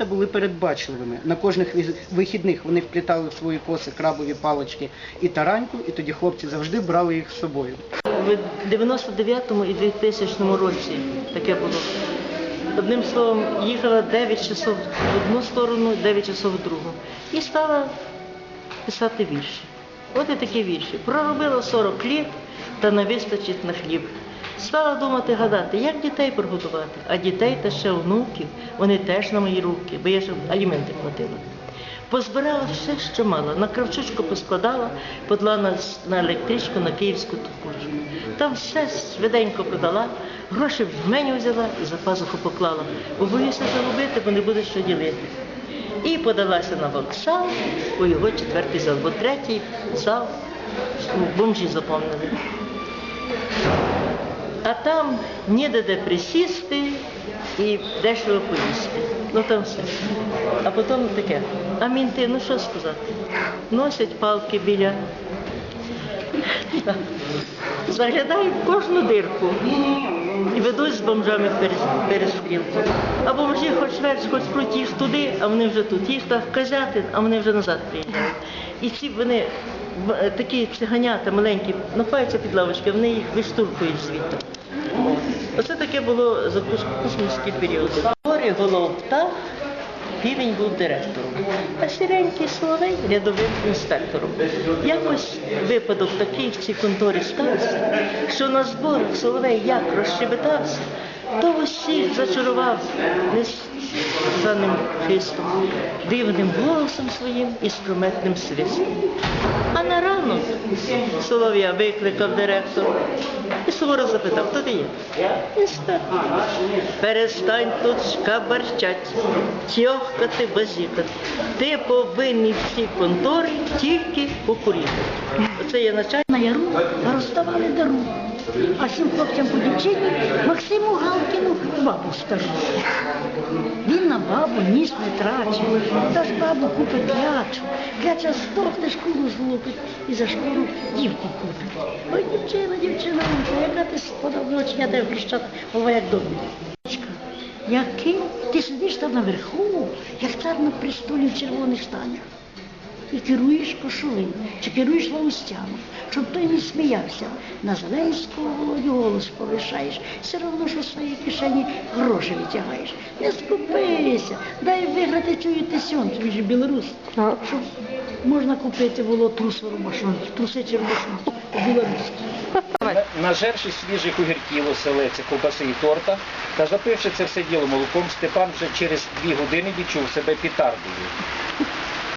дівчата були передбачливими. На кожних вихідних вони вплітали в свої коси крабові палички і тараньку, і тоді хлопці завжди брали їх з собою. В 99-му і 2000 році таке було. Одним словом, їхала 9 часов в одну сторону, 9 часов в другу. І стала писати вірші. От і такі вірші. Проробила 40 літ, та не вистачить на хліб. Стала думати, гадати, як дітей прогодувати, а дітей та ще внуків, вони теж на мої руки, бо я ж аліменти платила. Позбирала все, що мала, на кравчучку поскладала, подала на, на електричку на київську токучку. Там все швиденько продала, гроші в меню взяла і за пазуху поклала. Бо боюся загубити, бо не буде що ділити. І подалася на вокзал, у його четвертий зал, бо третій зал бомжі заповнили. А там ніде де присісти і дешево поїсти. Ну там все. А потім таке. А мінти, ну що сказати? Носять палки біля. Заглядають в кожну дирку і ведуть з бомжами перестрілку. А бомжі хоч верч, хоч крутіш туди, а вони вже тут. Їх так казати, а вони вже назад приїжджають. І ці вони такі циганята маленькі, напаються під лавочки, вони їх виштурхують звідти. Таке було за космічний період. Горі голов птах, півень був директором, а сіренький соловей рядовим інспектором. Якось випадок такий в цій конторі стався, що на зборах соловей як розщебетався, то усіх зачарував несказаним хистом, дивним голосом своїм і скрометним свистом. А на ранок Солов'я викликав директор і суворо запитав, хто ти є? Інспектор. Перестань тут шкабарчать, тьохкати, базікати. Ти повинен в цій конторі тільки покурити. Оце є начальник. На яру розставали дару. А всім хлопцям по дівчині Максиму Галкіну бабу стару. Він на бабу ніс не трачив, та ж бабу купить клячу. Кляча здохне, шкуру злупить і за шкуру дівку купить. Ой, дівчина, дівчина, яка ти сподобала, я тебе хрещата, бува як добре. Який? Ти сидиш там наверху, як цар на престолі в червоних штанях і керуєш кошовим, чи керуєш лаустями, щоб той не сміявся. На Зеленського володю голос повишаєш, все одно, що з своєї кишені гроші витягаєш. Не скупися, дай виграти цю тисьон, він же білорус. Що можна купити було трусову машину, труси чи машину, білоруські. Нажерши свіжих огірків, оселеця, ковбаси і торта, та запивши це все діло молоком, Степан вже через дві години відчув себе пітардою.